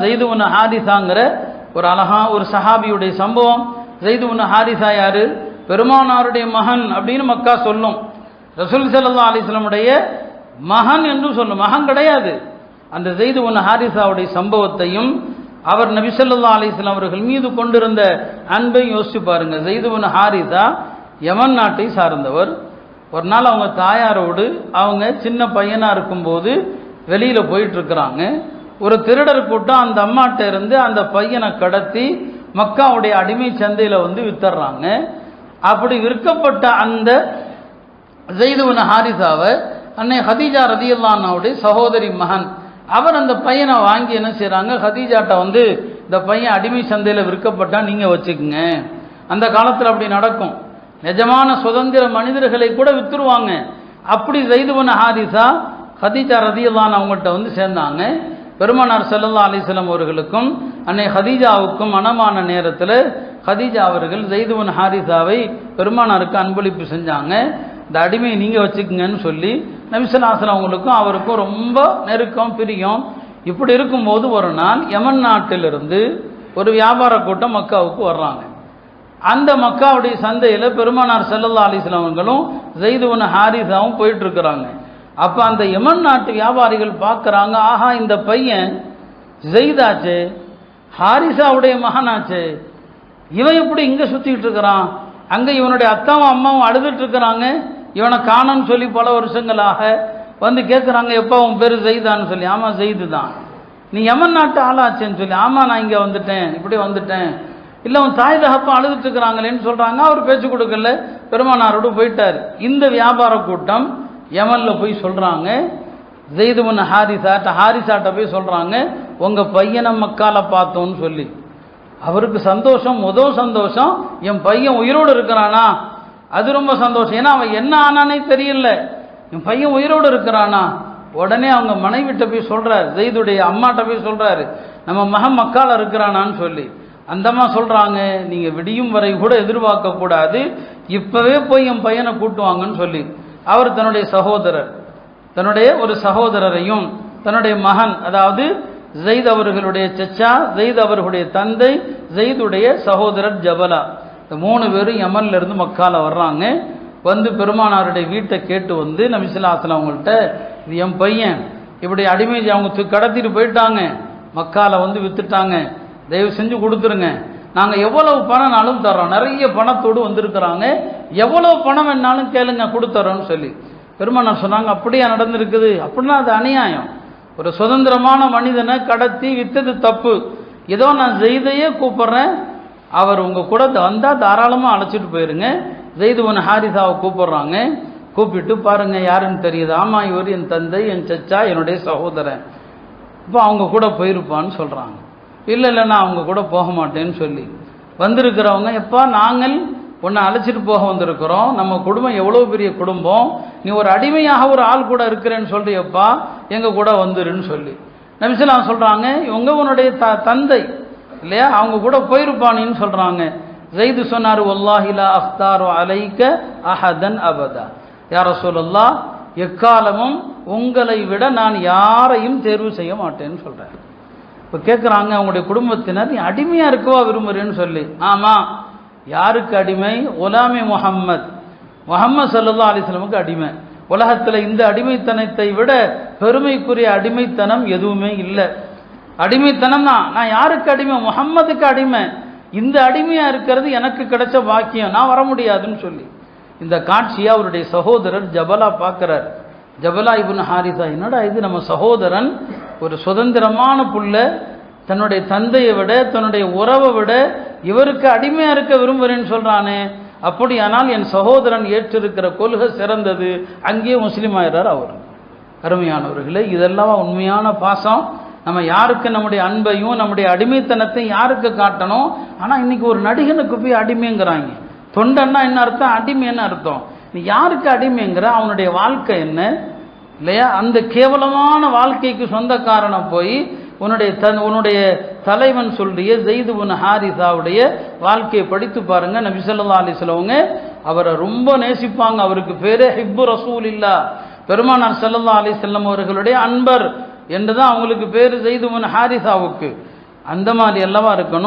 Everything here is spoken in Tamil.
ஜெய்து உன் ஹாரிசாங்கிற ஒரு அழகா ஒரு சஹாபியுடைய சம்பவம். ஜெய்து உன் ஹாரிசா யாரு? பெருமானாருடைய மகன் அப்படின்னு மக்கா சொல்லும். ரசூல் சல்லா அலிஸ்லமுடைய மகன் என்று சொல்லும். மகன் கிடையாது. அந்த ஜெய்து உன் ஹாரிசாவுடைய சம்பவத்தையும் அவர் நபிசல்லா அலிஸ்லாம் அவர்கள் மீது கொண்டிருந்த அன்பை யோசிச்சு பாருங்க. ஜெய்து உன் ஹாரிசா யமன் நாட்டை சார்ந்தவர். ஒரு நாள் அவங்க தாயாரோடு அவங்க சின்ன பையனாக இருக்கும்போது வெளியில் போயிட்டு இருக்கிறாங்க. ஒரு திருடர் கூட்டம் அந்த அம்மாட்ட இருந்து அந்த பையனை கடத்தி மக்காவுடைய அடிமை சந்தையில் வந்து வித்துறாங்க அப்படி விற்கப்பட்ட அந்த ஜெய்துவன ஹாரிசாவை அன்னை ஹதீஜா ரதியுல்லானாவுடைய சகோதரி மகன் அவர் அந்த பையனை வாங்கி என்ன செய்கிறாங்க ஹதீஜாட்ட வந்து இந்த பையன் அடிமை சந்தையில் விற்கப்பட்டா நீங்கள் வச்சுக்கோங்க. அந்த காலத்தில் அப்படி நடக்கும். நிஜமான சுதந்திர மனிதர்களை கூட வித்துருவாங்க. அப்படி ஜெய்துவன ஹாரிசா ஹதீஜா ரதியுல்லான் அவங்கள்ட்ட வந்து சேர்ந்தாங்க. பெருமானார் செல்லல்லா அலிஸ்லாம் அவர்களுக்கும் அன்னை ஹதீஜாவுக்கும் மனமான நேரத்தில் ஹதீஜா அவர்கள் ஜெய்துவன் ஹாரிசாவை பெருமானாருக்கு அன்பளிப்பு செஞ்சாங்க. இந்த அடிமையை நீங்கள் வச்சுக்கங்கன்னு சொல்லி நபிசல்லாசலம் அவங்களுக்கும் அவருக்கும் ரொம்ப நெருக்கம் பிரியம். இப்படி இருக்கும்போது ஒரு நாள் யமன் நாட்டிலிருந்து ஒரு வியாபார கூட்டம் மக்காவுக்கு வர்றாங்க. அந்த மக்காவுடைய சந்தையில் பெருமானார் செல்லல்லா அலைஹி வஸல்லம் ஜெய்துவன் ஹாரிசாவும் போயிட்டு இருக்கிறாங்க. அப்போ அந்த யமன் நாட்டு வியாபாரிகள் பார்க்குறாங்க ஆஹா இந்த பையன் ஜெய்தாச்சே ஹாரிசாவுடைய மகனாச்சே இவன் எப்படி இங்கே சுற்றிக்கிட்டு இருக்கிறான்? அங்கே இவனுடைய அத்தாவும் அம்மாவும் அழுதுட்டு இருக்கிறாங்க இவனை காணோன்னு சொல்லி பல வருஷங்களாக வந்து கேட்குறாங்க எப்போ உன் பேர் ஜெய்தான்னு சொல்லி. ஆமாம் ஜெய்து தான் நீ யமன் நாட்டு ஆளாச்சேன்னு சொல்லி. ஆமாம் நான் இங்கே வந்துட்டேன் இப்படி வந்துட்டேன். இல்லை உன் தாய் தகப்பம் அழுதுட்டு இருக்கிறாங்களேன்னு சொல்கிறாங்க அவர் பேச்சு கொடுக்கல பெருமானாரோடு போயிட்டார். இந்த வியாபார கூட்டம் யமனில் போய் சொல்கிறாங்க ஜெய்துமன் ஹாரிசாட்ட ஹாரிசாட்ட போய் சொல்கிறாங்க உங்கள் பையனை மக்கால பார்த்தோன்னு சொல்லி. அவருக்கு சந்தோஷம் முதல் சந்தோஷம். என் பையன் உயிரோடு இருக்கிறானா? அது ரொம்ப சந்தோஷம். ஏன்னா அவன் என்ன ஆனானே தெரியல. என் பையன் உயிரோடு இருக்கிறானா? உடனே அவங்க மனைவிட்ட போய் சொல்கிறார் ஜெய்துடைய அம்மாட்ட போய் சொல்கிறாரு நம்ம மகன் மக்கால் இருக்கிறானான்னு சொல்லி. அந்தம்மா சொல்கிறாங்க நீங்கள் விடியும் வரை கூட எதிர்பார்க்கக்கூடாது. இப்போவே போய் என் பையனை கூட்டுவாங்கன்னு சொல்லி. அவர் தன்னுடைய சகோதரர். தன்னுடைய ஒரு சகோதரரையும் தன்னுடைய மகன் அதாவது ஜெயித் அவர்களுடைய சச்சா ஜெயித் அவர்களுடைய தந்தை ஜெயிதுடைய சகோதரர் ஜபலா. இந்த மூணு பேரும் யமன்ல இருந்து மக்கால வர்றாங்க. வந்து பெருமானாருடைய வீட்டை கேட்டு வந்து நபிசுல்லாசலம் அவங்கள்ட்ட இது என் பையன். இப்படி அடிமை அவங்க தூக்கி கடத்திட்டு போயிட்டாங்க. மக்கால வந்து வித்துட்டாங்க. தயவு செஞ்சு கொடுத்துருங்க. நாங்கள் எவ்வளவு பணம்னாலும் தர்றோம். நிறைய பணத்தோடு வந்திருக்கிறாங்க. எவ்வளவு பணம் வேணாலும் கேளுங்க கொடுத்துறோம்னு சொல்லி. பெருமானார் சொன்னாங்க அப்படியா நடந்திருக்குது? அப்படின்னா அது அநியாயம். ஒரு சுதந்திரமான மனிதனை கடத்தி வித்தது தப்பு. ஏதோ நான் ஜெய்தையே கூப்பிட்றேன். அவர் உங்கள் கூட வந்தால் தாராளமாக அழைச்சிட்டு போயிருங்க. ஜெய்துவன் ஹாரிசாவை கூப்பிட்றாங்க. கூப்பிட்டு பாருங்கள் யாருன்னு தெரியுது? ஆமாம் இவர் என் தந்தை என் சச்சா என்னுடைய சகோதரன். இப்போ அவங்க கூட போயிருப்பான்னு சொல்கிறாங்க இல்லை இல்லை நான் அவங்க கூட போக மாட்டேன்னு சொல்லி. வந்திருக்கிறவங்க எப்பா நாங்கள் உன்னை அழைச்சிட்டு போக வந்திருக்கிறோம். நம்ம குடும்பம் எவ்வளோ பெரிய குடும்பம். நீ ஒரு அடிமையாக ஒரு ஆள் கூட இருக்கிறேன்னு சொல்றியப்பா எங்கள் கூட வந்துருன்னு சொல்லி. நபிசலாம் சொல்கிறாங்க இவங்க உன்னுடைய த தந்தை. இல்லையா? அவங்க கூட போயிருப்பானின்னு சொல்கிறாங்க ஜெயிது சொன்னார் ஒல்லாஹிலா அஃப்தார் அலைக்க அஹதன் அபதா. யார சொல்லல்லா எக்காலமும் உங்களை விட நான் யாரையும் தேர்வு செய்ய மாட்டேன்னு சொல்கிறேன் இப்போ கேட்குறாங்க அவங்களுடைய குடும்பத்தினர் நீ அடிமையாக இருக்கவா விரும்புறேன்னு சொல்லி. ஆமாம் யாருக்கு அடிமை? ஒலாமி முஹம்மத். முகம்மது சல்லா அலிஸ்லமுக்கு அடிமை. உலகத்தில் இந்த அடிமைத்தனத்தை விட பெருமைக்குரிய அடிமைத்தனம் எதுவுமே இல்லை. அடிமைத்தனம் தான். நான் யாருக்கு அடிமை? முகம்மதுக்கு அடிமை. இந்த அடிமையாக இருக்கிறது எனக்கு கிடைச்ச பாக்கியம். நான் வர முடியாதுன்னு சொல்லி. இந்த காட்சியை அவருடைய சகோதரர் ஜபலா பார்க்குறார். ஜபலா இபுன் ஹாரிசா என்னடா இது நம்ம சகோதரன் ஒரு சுதந்திரமான புள்ள தன்னுடைய தந்தையை விட தன்னுடைய உறவை விட இவருக்கு அடிமையாக இருக்க விரும்புகிறேன்னு சொல்கிறானே அப்படியானால் என் சகோதரன் ஏற்றிருக்கிற கொள்கை சிறந்தது. அங்கேயே முஸ்லீம் ஆயிடுறார் அவர். அருமையானவர்களே இதெல்லாம் உண்மையான பாசம். நம்ம யாருக்கு நம்முடைய அன்பையும் நம்முடைய அடிமைத்தனத்தையும் யாருக்கு காட்டணும்? ஆனால் இன்னைக்கு ஒரு நடிகனுக்கு போய் அடிமைங்கிறாங்க. தொண்டன்னா என்ன அர்த்தம்? அடிமை என்ன அர்த்தம். நீ யாருக்கு அடிமைங்கிற? அவனுடைய வாழ்க்கை என்ன? இல்லையா? அந்த கேவலமான வாழ்க்கைக்கு சொந்தக்காரனை போய் உன்னுடைய தன் உன்னுடைய தலைவன் சொல்றிய ஜெய்து உன் ஹாரிசாவுடைய வாழ்க்கையை படித்து பாருங்க. நபி அலிஸ்லவங்க அவரை ரொம்ப நேசிப்பாங்க. அவருக்கு பேரே ஹிப்பு ரசூல் இல்லா பெருமானார் சல்லா அலிசல்லம் அவர்களுடைய அன்பர் என்றுதான் அவங்களுக்கு பேர் ஜெய்து உன் ஹாரிசாவுக்கு. அந்த மாதிரி அல்லவா இருக்கணும்?